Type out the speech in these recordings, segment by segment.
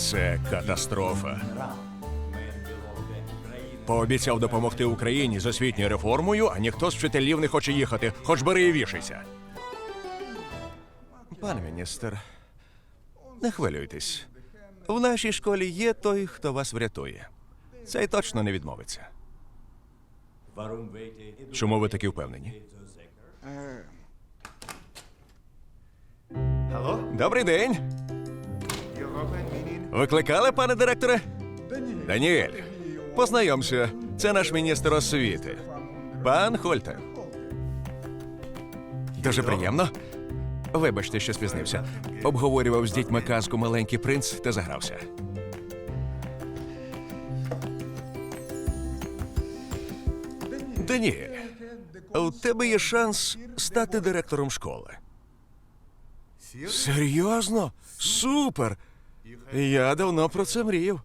Це катастрофа. Пообіцяв допомогти Україні з освітньою реформою, а ніхто з вчителів не хоче їхати, хоч бери і вішайся. Пане міністр, не хвилюйтесь. В нашій школі є той, хто вас врятує. Цей точно не відмовиться. Чому ви такі впевнені? Добрий день. Викликали, пане директоре? Даніель, познайомся. Це наш міністр освіти. Пан Хольте. Дуже приємно. Вибачте, що спізнився. Обговорював з дітьми казку Маленький принц та загрався. Даніель, у тебе є шанс стати директором школи. Серйозно? Супер! Я давно про це мріяв.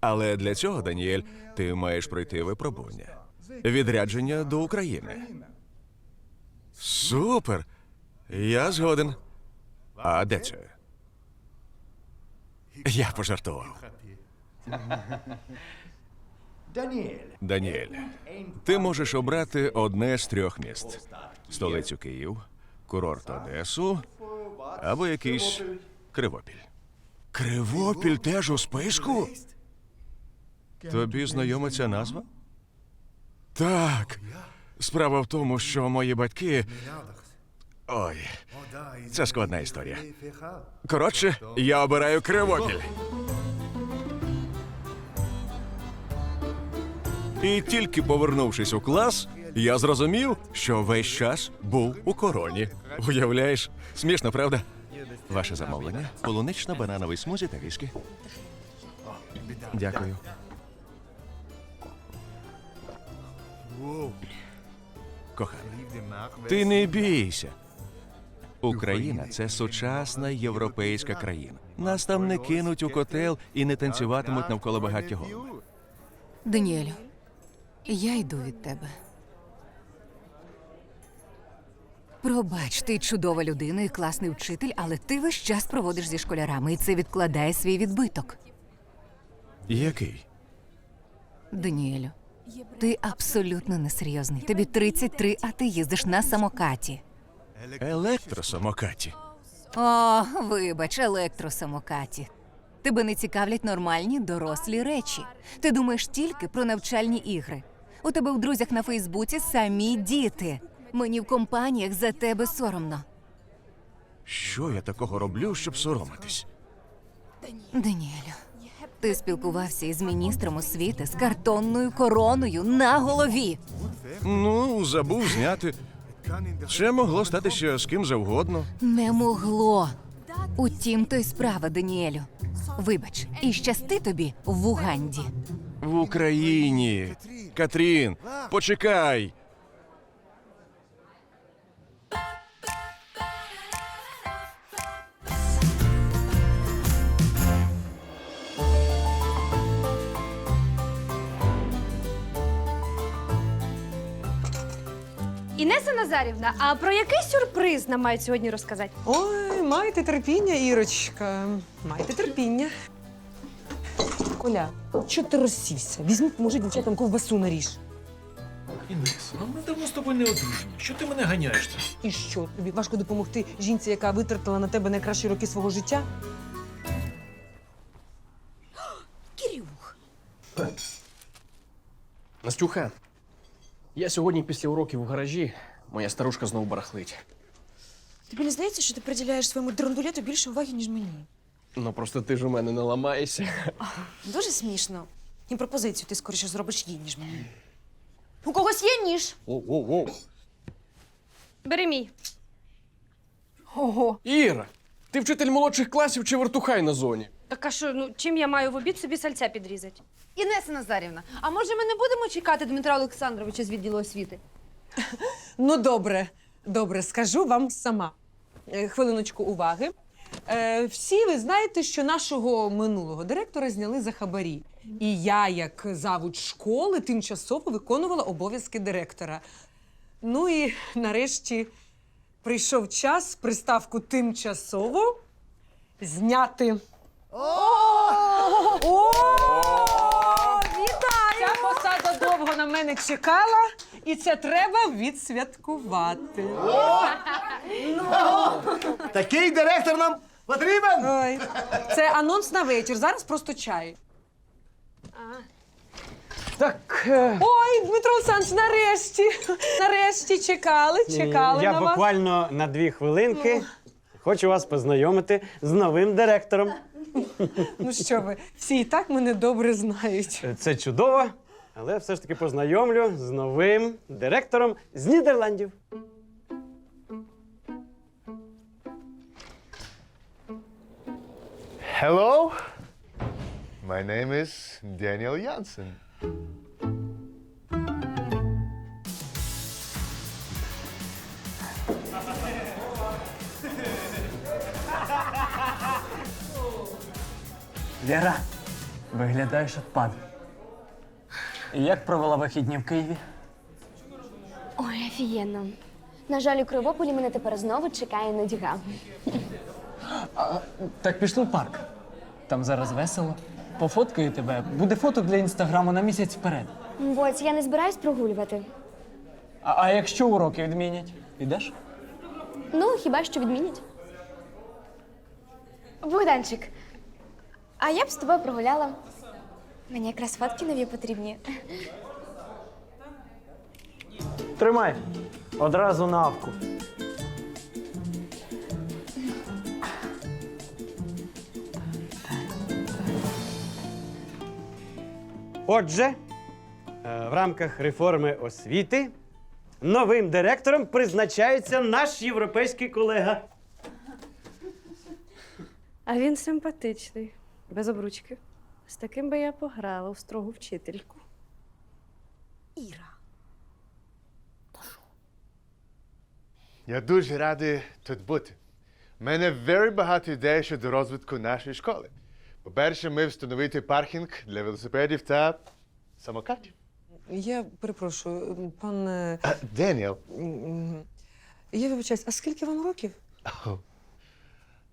Але для цього, Даніель, ти маєш пройти випробування. Відрядження до України. Супер! Я згоден. А де це? Я пожартував. Даніель, ти можеш обрати одне з трьох міст: столицю Київ, курорт Одесу або якийсь Кривопіль. Кривопіль теж у списку? Тобі знайома ця назва? Так. Справа в тому, що мої батьки. Ой, це складна історія. Коротше, я обираю Кривопіль. І тільки повернувшись у клас, я зрозумів, що весь час був у короні. Уявляєш, смішно, правда? Ваше замовлення полунично-банановий смузі та віскі. Дякую. Кохана, ти не бійся. Україна це сучасна європейська країна. Нас там не кинуть у котел і не танцюватимуть навколо голими. Даніелю, я йду від тебе. Пробач, ти чудова людина і класний вчитель, але ти весь час проводиш зі школярами, і це відкладає свій відбиток. Який? Даніелю, ти абсолютно несерйозний. Тобі 33, а ти їздиш на самокаті. Електросамокаті. О, вибач, електросамокаті. Тебе не цікавлять нормальні дорослі речі. Ти думаєш тільки про навчальні ігри. У тебе в друзях на Фейсбуці самі діти. Мені в компаніях за тебе соромно. Що я такого роблю, щоб соромитись? Даніелю, ти спілкувався із міністром освіти з картонною короною на голові. Ну, забув зняти. Це могло статися з ким завгодно. Не могло. Утім, то й справа, Даніелю. Вибач, і щасти тобі в Уганді. В Україні. Катрін, почекай. Інеса Назарівна, а про який сюрприз нам мають сьогодні розказати? Ой, майте терпіння, Ірочка. Майте терпіння. Коля, що ти розсівся? Візьми, поможи дівчатам ковбасу наріж. Інес, ну ми давно з тобою не одружені. Що ти мене ганяєш? І що? Тобі важко допомогти жінці, яка витратила на тебе найкращі роки свого життя? Настюха, я сьогодні після уроків у гаражі. Моя старушка знову барахлить. Тобі не здається, що ти приділяєш своєму драндулету більше уваги, ніж мені? Ну просто ти ж у мене не ламаєшся. Дуже смішно. І пропозицію ти скоріше зробиш їй, ніж мені. У когось є ніж? Оу-оу-оу. Бери мій. Ого. Іра, ти вчитель молодших класів чи вертухай на зоні? Так а що, ну чим я маю в обід собі сальця підрізати? Інеса Назарівна, а може ми не будемо чекати Дмитра Олександровича з відділу освіти? Ну, добре, добре, скажу вам сама. Е, Хвилиночку уваги. Е, всі ви знаєте, що нашого минулого директора зняли за хабарі. І я, як завуч школи, тимчасово виконувала обов'язки директора. Ну і нарешті прийшов час приставку тимчасово зняти. О! Вітаю! Ця посада довго на мене чекала, і це треба відсвяткувати. Такий директор нам потрібен. Ой, це анонс на вечір. Зараз просто чай. Так, е, Ой, Дмитро Олександрович, нарешті. Нарешті чекали, чекали Я на вас. буквально на дві хвилинки хочу вас познайомити з новим директором. Ну що ви, всі і так мене добре знають. Це чудово, але все ж таки познайомлю з новим директором з Нідерландів. Hello. My name is Daniel Jansen. Віра, виглядаєш отпад. Як провела вихідні в Києві? Ой, офігенно. На жаль, у Кривополі мене тепер знову чекає нудьга. Так пішли в парк. Там зараз весело. Пофоткаю тебе. Буде фото для інстаграму на місяць вперед. Боць, я не збираюсь прогулювати. А, а якщо уроки відмінять, підеш? Ну, хіба що відмінять. Богданчик, а я б з тобою прогуляла. Мені якраз фотки нові потрібні. Тримай. Одразу на авку. Отже, е, в рамках реформи освіти новим директором призначається наш європейський колега. А він симпатичний, без обручки. З таким би я пограла у строгу вчительку. Іра. Я дуже радий тут бути. У мене very багато ідей щодо розвитку нашої школи. По-перше, ми встановити паркінг для велосипедів та самокатів. Я перепрошую, пан. е, А, Деніел, м, Я вибачаюсь, а скільки вам років?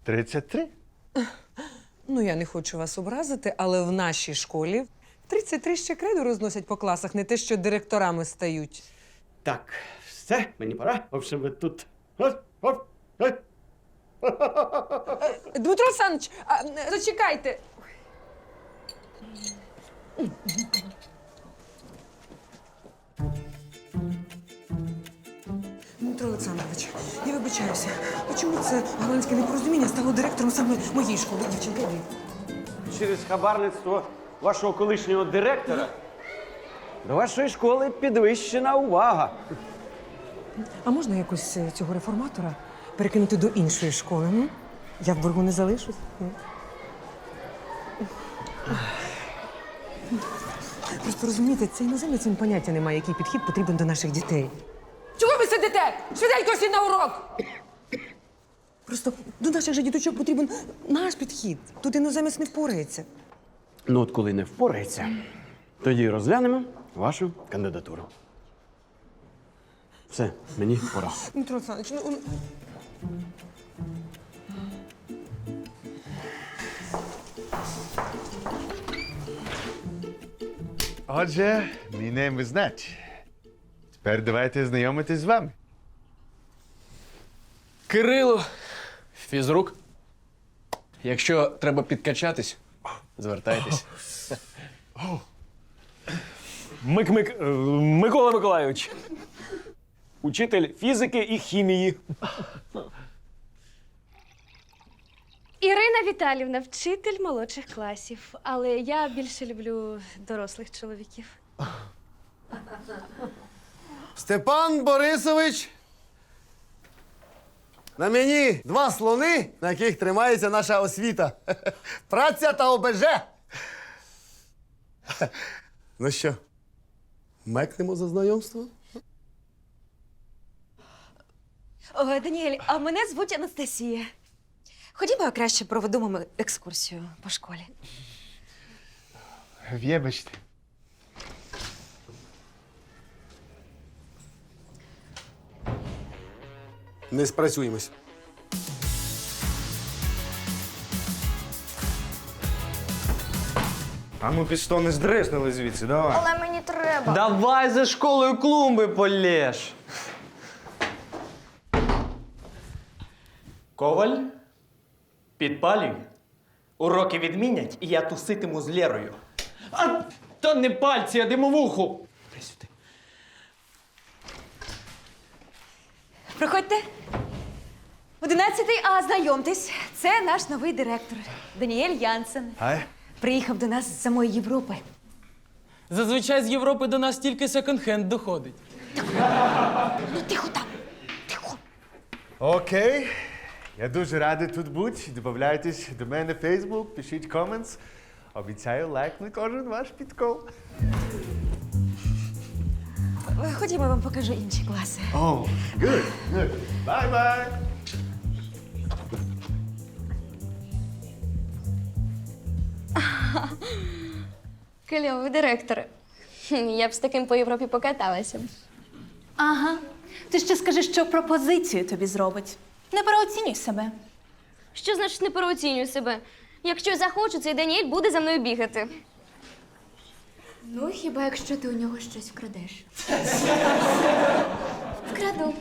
33. Ну, я не хочу вас образити, але в нашій школі 33 ще креду розносять по класах, не те, що директорами стають. Так, все, мені пора. В общем, ви тут. Оп. Дмитро Олександрович, а, е, зачекайте. Дмитро Олександрович, я вибачаюся. А чому це голландське непорозуміння стало директором саме моєї школи, дівчинка? через хабарництво вашого колишнього директора до вашої школи підвищена увага. А можна якось е, цього реформатора перекинути до іншої школи? М? Я в боргу не залишусь. М? Просто розумієте, цей іноземець він поняття немає, який підхід потрібен до наших дітей. Чого ви сидите? Швиденько всі на урок! Просто до наших же діточок потрібен наш підхід. Тут іноземець не впорається. Ну, от коли не впорається, тоді розглянемо вашу кандидатуру. Все, мені пора. Дмитро Олександрович, ну, ну, Отже, мій name ви знаєте. Тепер давайте знайомитись з вами. Кирило, фізрук. Якщо треба підкачатись, звертайтесь. Мик-мик, е, Микола Миколайович. Учитель фізики і хімії. Ірина Віталівна, вчитель молодших класів. Але я більше люблю дорослих чоловіків. Степан Борисович. На мені два слони, на яких тримається наша освіта. Праця та ОБЖ. Ну що, мекнемо за знайомство? О, Даніель, а мене звуть Анастасія. Ходімо, я краще проведу вам екскурсію по школі. Вибачте. Не спрацюємось. А пісто не здриснули звідси, давай. Але мені треба. Давай за школою клумби полєш. Коваль, підпалюй. Уроки відмінять, і я туситиму з Лєрою. А то не пальці, а димовуху. Дай сюди. Проходьте. Одинадцятий А, знайомтесь. Це наш новий директор Даніель Янсен. Ай. Приїхав до нас з самої Європи. Зазвичай з Європи до нас тільки секонд-хенд доходить. Ну, тихо там. Тихо. Окей. Я дуже радий тут бути. Добавляйтесь до мене в Facebook, пишіть коментс. Обіцяю лайк на кожен ваш підкол. Ходімо, я вам покажу інші класи. Oh, good, good. Bye-bye. Кльовий директор. Я б з таким по Європі покаталася. Ага. Ти ще скажи, що пропозицію тобі зробить. Не переоцінюй себе. Що значить не переоцінюю себе? Якщо захочу, цей Даніель буде за мною бігати. Ну, хіба якщо ти у нього щось вкрадеш? Вкраду.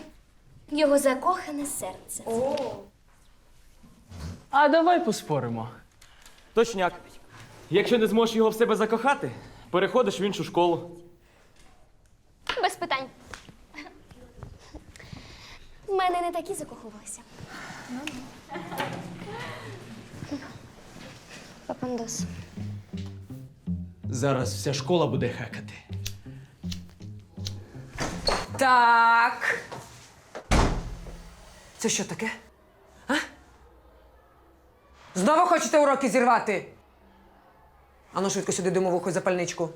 Його закохане серце. А давай поспоримо. Точняк. Якщо не зможеш його в себе закохати, переходиш в іншу школу. Без питань. В мене не такі закохувалися. Папандос. Зараз вся школа буде хекати. Так. Це що таке? А? Знову хочете уроки зірвати? Ану швидко сюди димовуху запальничку.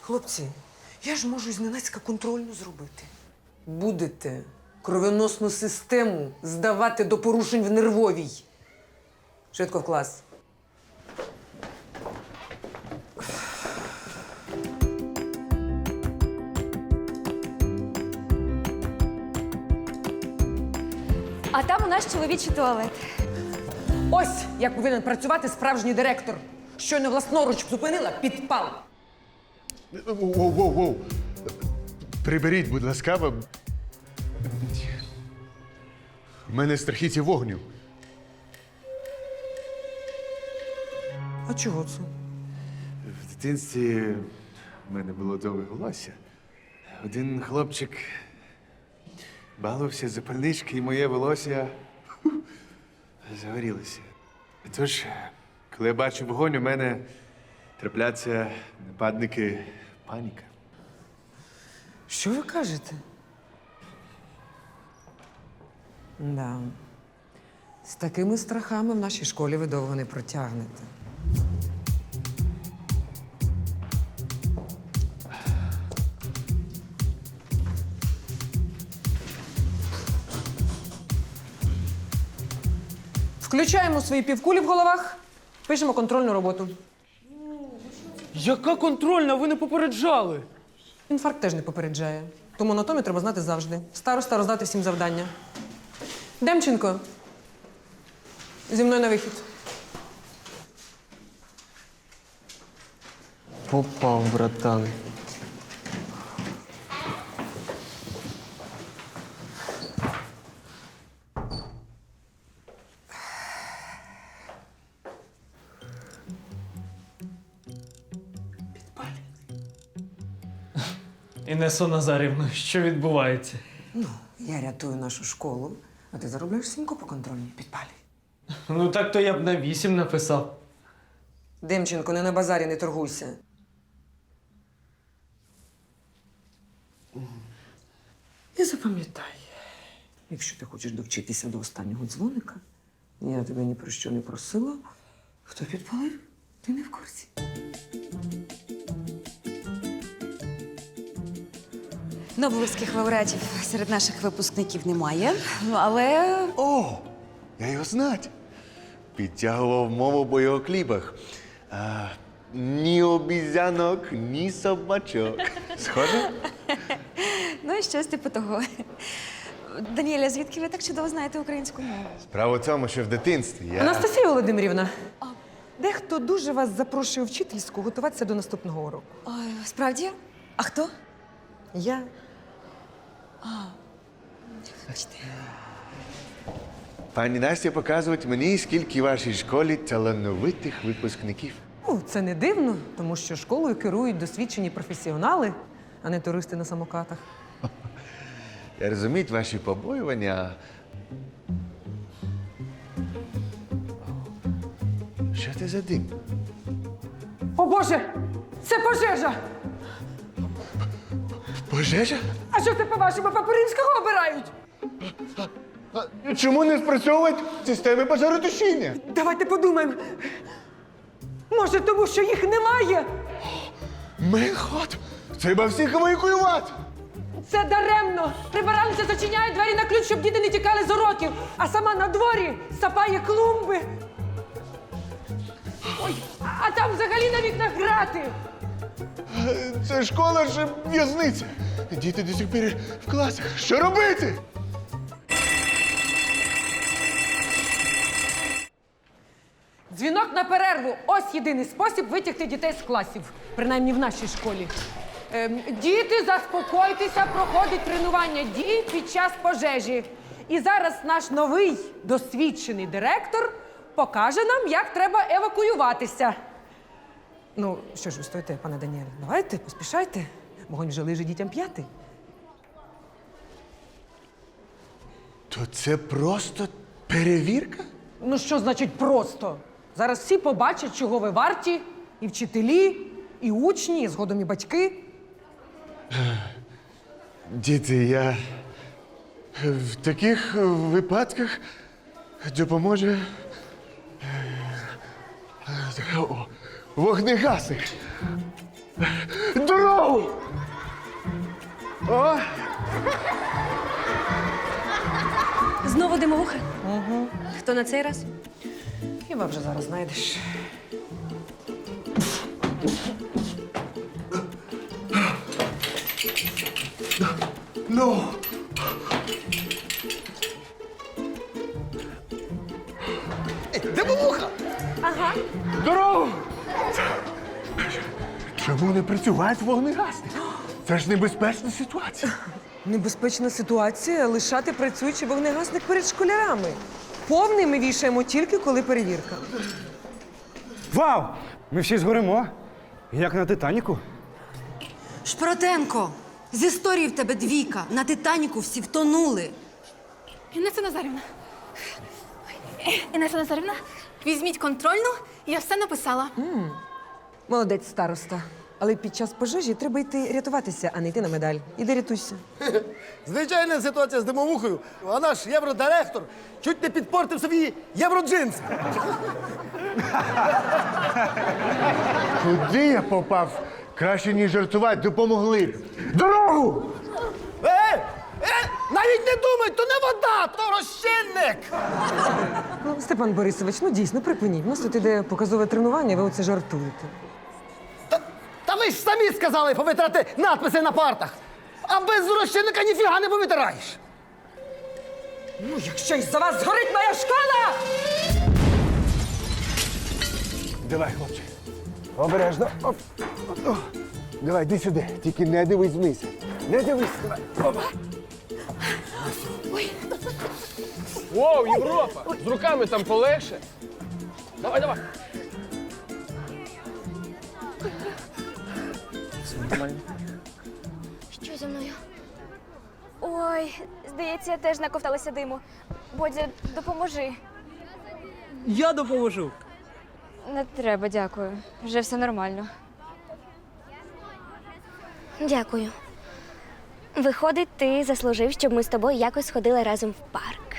Хлопці, я ж можу зненацька контрольну зробити. Будете кровоносну систему здавати до порушень в нервовій. Швидко в клас. А там у нас чоловічий туалет. Ось як повинен працювати справжній директор. Щойно власноруч зупинила підпал. Воу-воу-воу. Приберіть, будь ласка. бо- У мене страхіття вогню. А чого це? В дитинстві в мене було довге волосся. Один хлопчик балувався запальнички, і моє волосся фу, загорілося. Тож, коли я бачу вогонь, у мене трапляться нападники паніка. Що ви кажете? Да. З такими страхами в нашій школі ви довго не протягнете. Включаємо свої півкулі в головах, пишемо контрольну роботу. Яка контрольна? Ви не попереджали. Інфаркт теж не попереджає. Тому анатомію треба знати завжди. Староста роздати всім завдання. Демченко. Зі мною на вихід. Попав, братан. Інесо Назарівна, що відбувається? Ну, я рятую нашу школу, а ти заробляєш сімку по контрольній підпалі. Ну так то я б на вісім написав. Демченко, не на базарі не торгуйся. І запам'ятай, якщо ти хочеш довчитися до останнього дзвоника, я тебе ні про що не просила. Хто підпалив, ти не в курсі. Нобелівських лауреатів серед наших випускників немає. Але О, я його знать. Підтягував мову в бойових кліпах. А, ні обізянок, ні собачок. Схоже? ну і щось типу того. Даніеля, звідки ви так чудово знаєте українську мову? Справа в тому, що в дитинстві я. Анастасія Володимирівна, дехто дуже вас запрошує вчительську готуватися до наступного уроку. Ой, справді? А хто? Я. Пані Настя показують мені, скільки в вашій школі талановитих випускників. ну, це не дивно, тому що школою керують досвідчені професіонали, а не туристи на самокатах. Я розумію ваші побоювання. Що це за дим? О Боже! Це пожежа! Пожежа? А що це по-вашому Папиринського обирають? А чому не спрацьовують системи пожаротушіння? Давайте подумаємо. Може, тому що їх немає? Мейнхот! Треба всіх евакуювати! Це даремно. Прибиральниця зачиняє двері на ключ, щоб діти не тікали з уроків, а сама на дворі сапає клумби. Ой, а там взагалі на вікнах грати. Це школа ж в'язниця. Діти до сих пір в класах. Що робити? Дзвінок на перерву. Ось єдиний спосіб витягти дітей з класів, принаймні в нашій школі. Ем, діти, заспокойтеся, проходить тренування дій під час пожежі. І зараз наш новий досвідчений директор покаже нам, як треба евакуюватися. Ну, що ж ви стоїте, пане Даніеле? Давайте, поспішайте. Вогонь вже лежить дітям п'яти. То це просто перевірка? Ну, що значить просто? Зараз всі побачать, чого ви варті, і вчителі, і учні, і згодом і батьки. Діти, я в таких випадках допоможе е, вогнегасник. Дорогу! О! Знову димовуха? Угу. Хто на цей раз? Хіба вже зараз знайдеш. Ну! Димовуха! Ага. Дорогу! Чому не працювати вогнегасник? Це ж небезпечна ситуація. Небезпечна ситуація лишати працюючий вогнегасник перед школярами. Повний ми вішаємо тільки коли перевірка. Вау! Ми всі згоримо. Як на Титаніку. Шпротенко, з історії в тебе двійка. На Титаніку всі втонули. Інеса Назарівна. Інеса Назарівна, візьміть контрольну, я все написала. Молодець, староста. Але під час пожежі треба йти рятуватися, а не йти на медаль. Іди рятуйся. Звичайна ситуація з димовухою, а наш євродиректор чуть не підпортив собі євроджинс. Куди я попав? Краще ніж жартувати, допомогли. б. Дорогу! Е, е, навіть не думай, то не вода, то розчинник. Ну, Степан Борисович, ну дійсно припиніть. У нас тут іде показове тренування, ви оце жартуєте. Ви ж самі сказали повитрати надписи на партах. А без розчинника ніфіга не повитираєш. Ну, якщо із-за вас згорить моя школа! Давай, хлопче. Обережно. Оп. О. Давай, йди сюди. Тільки не дивись вниз. Не дивись. Давай. Опа. Воу, Європа! З руками там полегше. Давай, давай. Що зі мною? Ой, здається, я теж наковталася диму. Бодя, допоможи. Я допоможу. Не треба, дякую. Вже все нормально. Дякую. Виходить, ти заслужив, щоб ми з тобою якось сходили разом в парк.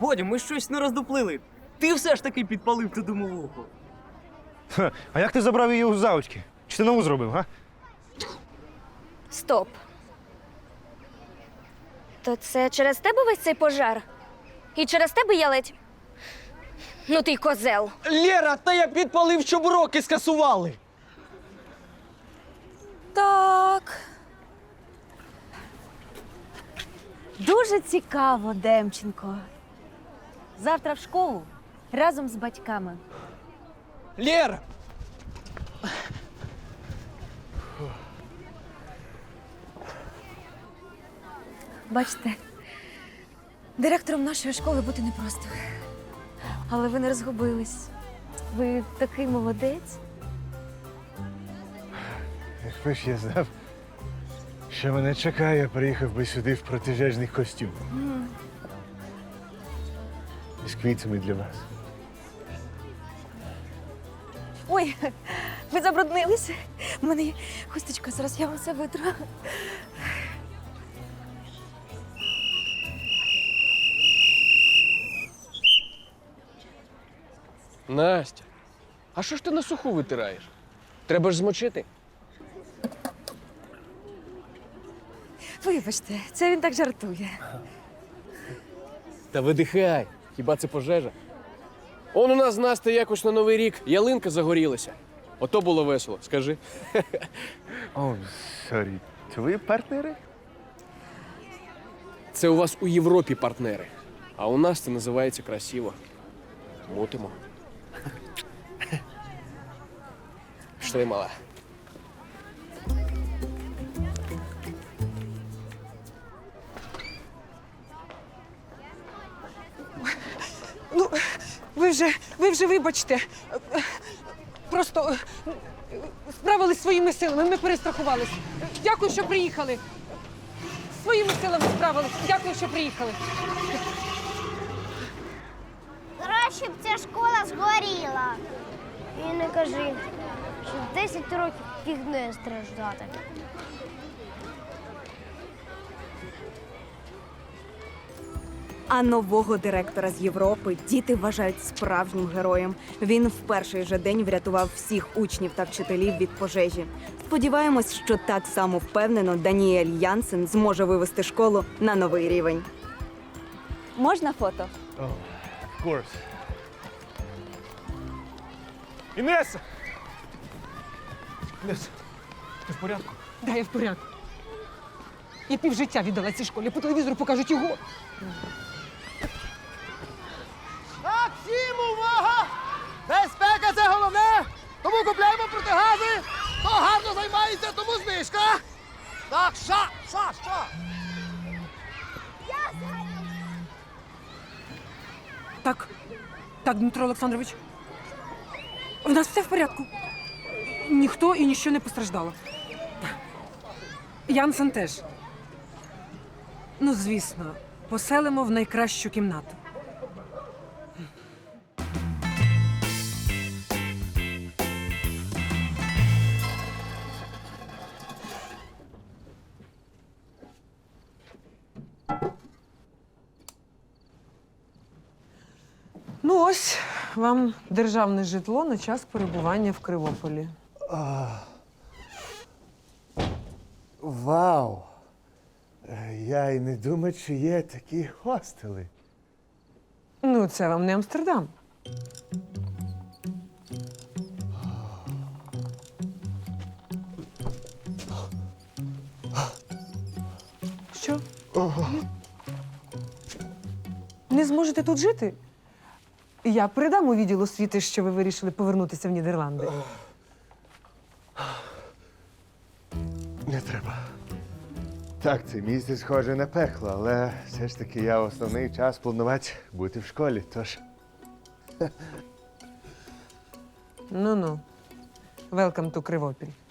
Бодя, ми щось не роздуплили. Ти все ж таки підпалив ту димовуху. А як ти забрав її у завочки? Чи ти нову зробив, га? Стоп. То це через тебе весь цей пожар? І через тебе я ледь. Ну ти й козел. Лєра, та я підпалив, щоб уроки скасували. Так. Дуже цікаво, Демченко. Завтра в школу разом з батьками. Лєр! Бачите, директором нашої школи бути непросто. Але ви не розгубились. Ви такий молодець. Якби ж я знав, що мене чекає, я приїхав би сюди в протижежних костюмах. І з квітами для вас. Ой, ви забруднилися. У мене є хусточка, зараз я вам все витру. Настя, а що ж ти на суху витираєш? Треба ж змочити. Вибачте, це він так жартує. Та видихай, хіба це пожежа? Он у нас з Настя якось на Новий рік ялинка загорілася. Ото було весело, скажи. О, сорі. Ви партнери? Це у вас у Європі партнери, а у нас це називається красиво. Мутимо. Пішли. Ну, ви вже, ви вже вибачте. Просто е, справились своїми силами, ми перестрахувались. Дякую, що приїхали. Своїми силами справились. Дякую, що приїхали. Краще б ця школа згоріла. І не кажи, 10 років фігнею страждати. А нового директора з Європи діти вважають справжнім героєм. Він в перший же день врятував всіх учнів та вчителів від пожежі. Сподіваємось, що так само впевнено Даніель Янсен зможе вивести школу на новий рівень. Можна фото? О, of course. Інеса! Інеса, ти в порядку? Да, я в порядку. Я півжиття віддала цій школі, по телевізору покажуть його. Так, всім увага! Безпека це головне! Тому купляємо протигази! Хто гарно займається, тому знижка! Так, ша, ша, ша! Так, так, Дмитро Олександрович. У нас все в порядку. Ніхто і ніщо не постраждало. Янсен теж. Ну, звісно, поселимо в найкращу кімнату. Ну ось вам державне житло на час перебування в Кривополі. Вау! Я й не думав, що є такі хостели. Ну, це вам не Амстердам. Що? Не зможете тут жити? Я передам у відділ освіти, що ви вирішили повернутися в Нідерланди. Не треба. Так, це місце схоже на пекло, але все ж таки я основний час планувати бути в школі, тож. Ну-ну. Welcome to Кривопіль.